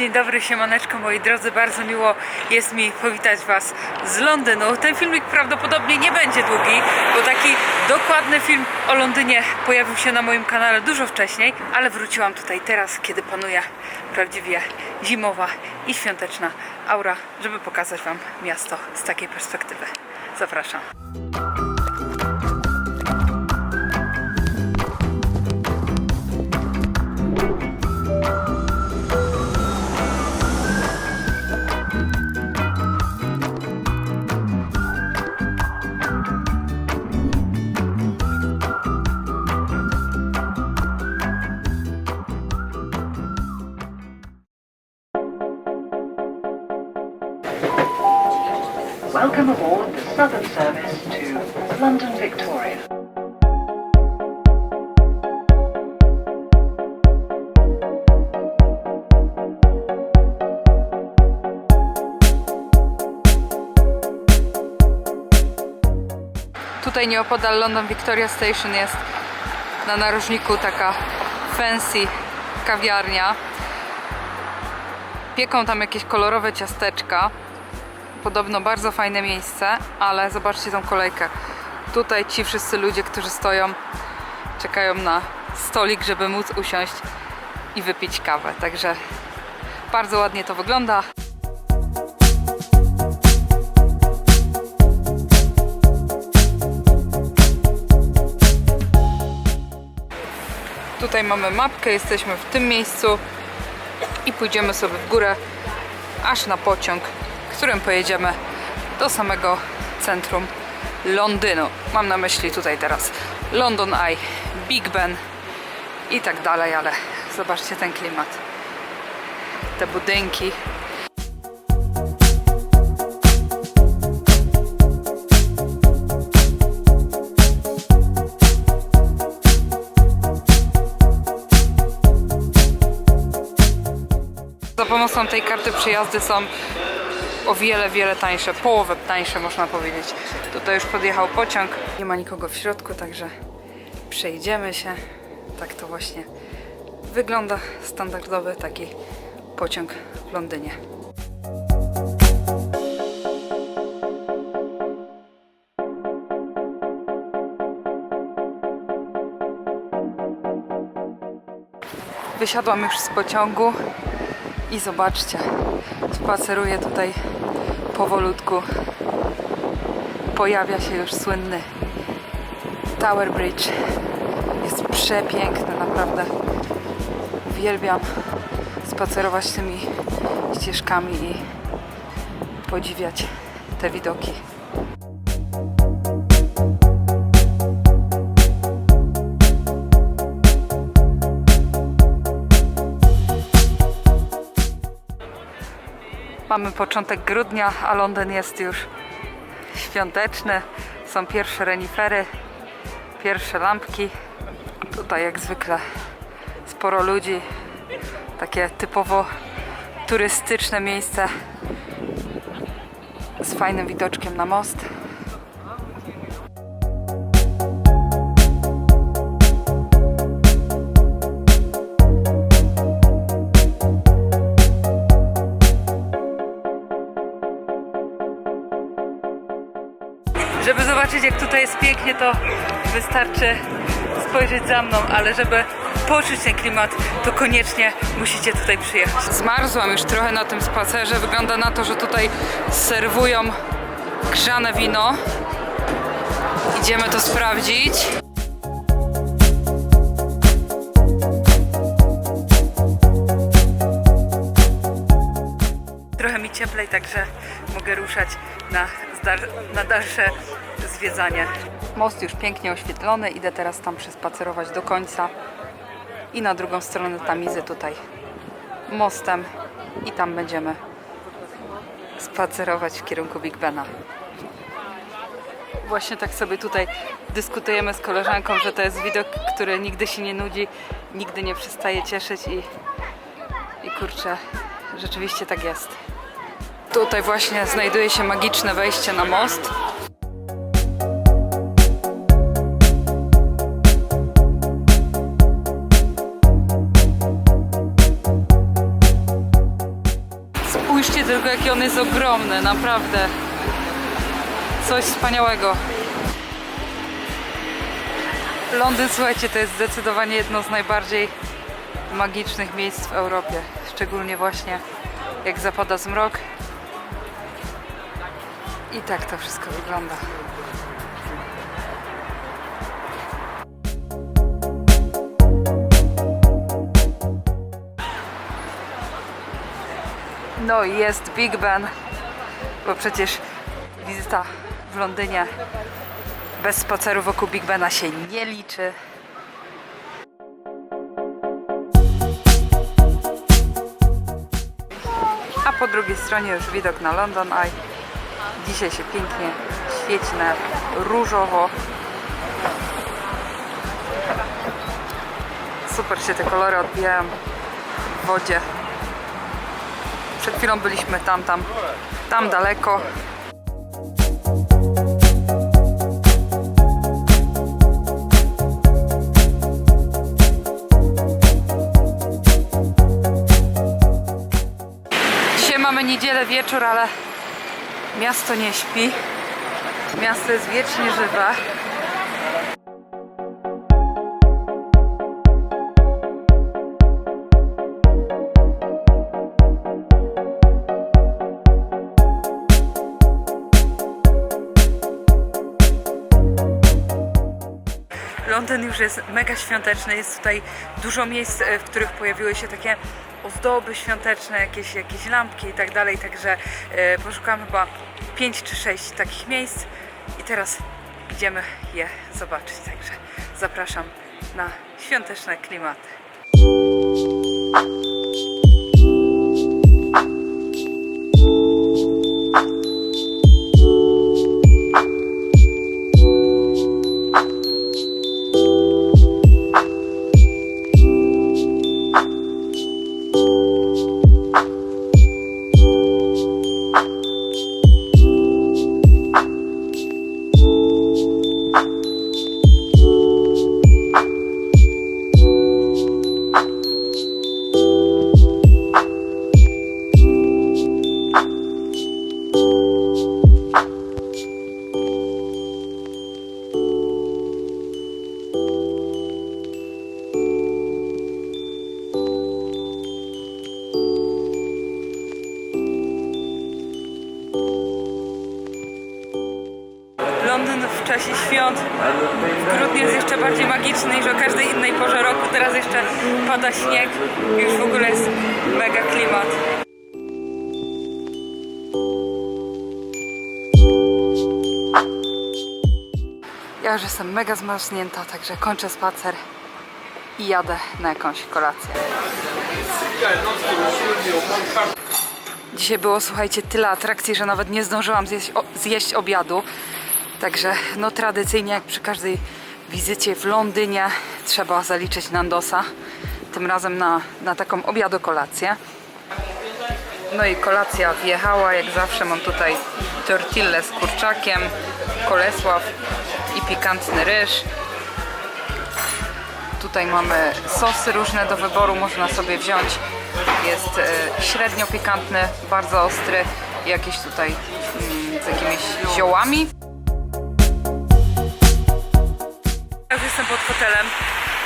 Dzień dobry, siemaneczko moi drodzy, bardzo miło jest mi powitać Was z Londynu. Ten filmik prawdopodobnie nie będzie długi, bo taki dokładny film o Londynie pojawił się na moim kanale dużo wcześniej, ale wróciłam tutaj teraz, kiedy panuje prawdziwie zimowa i świąteczna aura, żeby pokazać Wam miasto z takiej perspektywy. Zapraszam. Welcome aboard the Southern Service to London Victoria. Tutaj nieopodal London Victoria Station jest na narożniku taka fancy kawiarnia. Pieką tam jakieś kolorowe ciasteczka. Podobno bardzo fajne miejsce, ale zobaczcie tą kolejkę. Tutaj ci wszyscy ludzie, którzy stoją, czekają na stolik, żeby móc usiąść i wypić kawę. Także bardzo ładnie to wygląda. Tutaj mamy mapkę, jesteśmy w tym miejscu i pójdziemy sobie w górę aż na pociąg, którym pojedziemy do samego centrum Londynu. Mam na myśli tutaj teraz London Eye, Big Ben i tak dalej, ale zobaczcie ten klimat. Te budynki. Za pomocą tej karty przyjazdy są o wiele, wiele tańsze, połowę tańsze można powiedzieć. Tutaj już podjechał pociąg, nie ma nikogo w środku, także przejdziemy się. Tak to właśnie wygląda standardowy taki pociąg w Londynie. Wysiadłam już z pociągu i zobaczcie, spaceruję tutaj powolutku. Pojawia się już słynny Tower Bridge. Jest przepiękny, naprawdę. Uwielbiam spacerować tymi ścieżkami i podziwiać te widoki. Mamy początek grudnia, a Londyn jest już świąteczny. Są pierwsze renifery, pierwsze lampki. Tutaj jak zwykle sporo ludzi. Takie typowo turystyczne miejsce z fajnym widoczkiem na most. Jest pięknie, to wystarczy spojrzeć za mną, ale żeby poczuć ten klimat, to koniecznie musicie tutaj przyjechać. Zmarzłam już trochę na tym spacerze. Wygląda na to, że tutaj serwują grzane wino. Idziemy to sprawdzić. Trochę mi cieplej, także mogę ruszać na, na dalsze zwiedzanie. Most już pięknie oświetlony, idę teraz tam przespacerować do końca i na drugą stronę Tamizy tutaj mostem i tam będziemy spacerować w kierunku Big Bena. Właśnie tak sobie tutaj dyskutujemy z koleżanką, że to jest widok, który nigdy się nie nudzi, nigdy nie przestaje cieszyć i, i kurczę, rzeczywiście tak jest. Tutaj właśnie znajduje się magiczne wejście na most. Tylko, jaki on jest ogromny, naprawdę. Coś wspaniałego. Londyn, słuchajcie, to jest zdecydowanie jedno z najbardziej magicznych miejsc w Europie. Szczególnie właśnie jak zapada zmrok. I tak to wszystko wygląda. No i jest Big Ben, bo przecież wizyta w Londynie bez spaceru wokół Big Bena się nie liczy. A po drugiej stronie już widok na London Eye. Dzisiaj się pięknie świeci na różowo. Super się te kolory odbijają w wodzie. Przed chwilą byliśmy tam, tam, tam daleko. Dzisiaj mamy niedzielę wieczór, ale miasto nie śpi. Miasto jest wiecznie żywe. Londyn już jest mega świąteczny, jest tutaj dużo miejsc, e, w których pojawiły się takie ozdoby świąteczne, jakieś, jakieś lampki i tak dalej, także e, poszukałam chyba 5 czy 6 takich miejsc i teraz idziemy je zobaczyć, także zapraszam na świąteczne klimaty. W grudniu jest jeszcze bardziej magiczny niż o każdej innej porze roku. Teraz jeszcze pada śnieg już w ogóle jest mega klimat. Ja już jestem mega zmarznięta, także kończę spacer i jadę na jakąś kolację. Dzisiaj było, słuchajcie, tyle atrakcji, że nawet nie zdążyłam zjeść, o, zjeść obiadu. Także, no tradycyjnie, jak przy każdej wizycie w Londynie, trzeba zaliczyć Nandosa. Tym razem na, na taką obiadokolację. No i kolacja wjechała, jak zawsze mam tutaj tortillę z kurczakiem, kolesław i pikantny ryż. Tutaj mamy sosy różne do wyboru, można sobie wziąć. Jest e, średnio pikantny, bardzo ostry, jakiś tutaj mm, z jakimiś ziołami.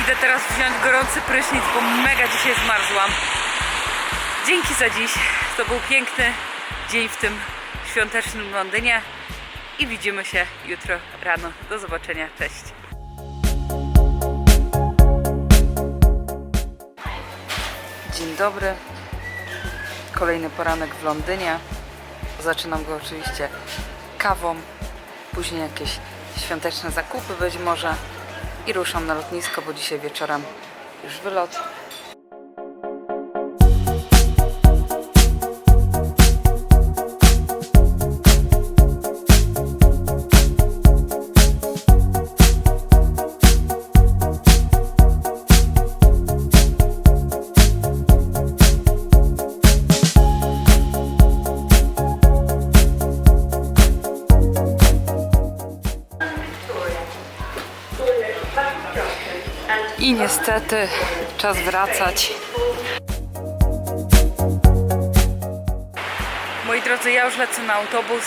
Idę teraz wziąć gorący prysznic, bo mega dzisiaj zmarzłam. Dzięki za dziś. To był piękny dzień w tym świątecznym Londynie. I widzimy się jutro rano. Do zobaczenia. Cześć. Dzień dobry. Kolejny poranek w Londynie. Zaczynam go oczywiście kawą, później jakieś świąteczne zakupy być może i ruszam na lotnisko, bo dzisiaj wieczorem już wylot. I niestety czas wracać. drodzy, ja już lecę na autobus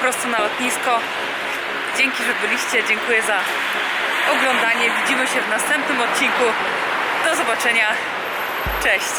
prosto na lotnisko. Dzięki, że byliście. Dziękuję za oglądanie. Widzimy się w następnym odcinku. Do zobaczenia. Cześć.